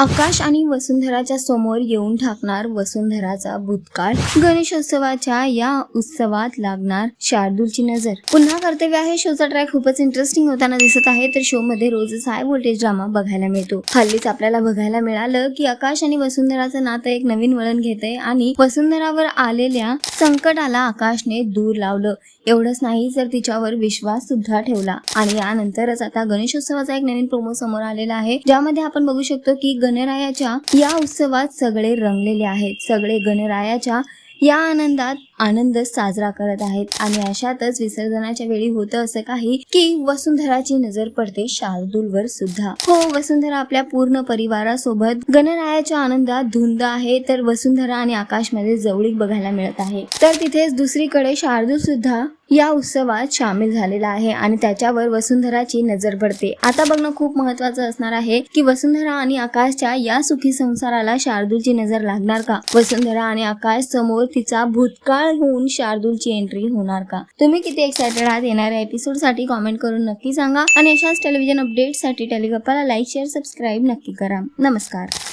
आकाश आणि वसुंधराच्या समोर येऊन ठाकणार वसुंधराचा भूतकाळ. गणेशोत्सवाच्या या उत्सवात लागणार शार्दूलची नजर. पुन्हा कर्तव्य आहे. शोचा ट्रॅक खूपच इंटरेस्टिंग होताना दिसत आहे. तर शो मध्ये रोजच हाय व्होल्टेज ड्रामा बघायला मिळतो. हल्लीच आपल्याला बघायला मिळालं की आकाश आणि वसुंधराचं नातं एक नवीन वळण घेतय आणि वसुंधरावर आलेल्या संकटाला आकाशने दूर लावलं. एवढंच नाही तर तिच्यावर विश्वास सुद्धा ठेवला. आणि यानंतरच आता गणेशोत्सवाचा एक नवीन प्रोमो समोर आलेला आहे. ज्यामध्ये आपण बघू शकतो की गणरायाच्या या उत्सवात सगळे रंगलेले आहेत. सगळे गणरायाच्या या आनंदात आनंद साजरा करत आहेत. आणि अशातच विसर्जनाच्या वेळी होतं असं काही की वसुंधराची नजर पडते शार्दूलवर सुद्धा. हो वसुंधरा आपल्या पूर्ण परिवारासोबत गणरायाच्या आनंदात धुंद आहे तर वसुंधरा आणि आकाशमध्ये जवळीक बघायला मिळत आहे. तर तिथेच दुसरीकडे शार्दूल सुद्धा या उत्सवात सामील झालेला आहे आणि त्याच्यावर वसुंधराची नजर पडते. आता बघणं खूप महत्वाचं असणार आहे की वसुंधरा आणि आकाशच्या या सुखी संसाराला शार्दूलची नजर लागणार का? वसुंधरा आणि आकाश समोर तिचा भूतकाळ होऊन शार्दूलची एंट्री होणार का? तुम्ही किती एक्सायटेड आहात येणाऱ्या एपिसोडसाठी कॉमेंट करून नक्की सांगा आणि अशाच टेलिव्हिजन अपडेटसाठी टेलिगप्पाला लाईक शेअर सबस्क्राईब नक्की करा. नमस्कार.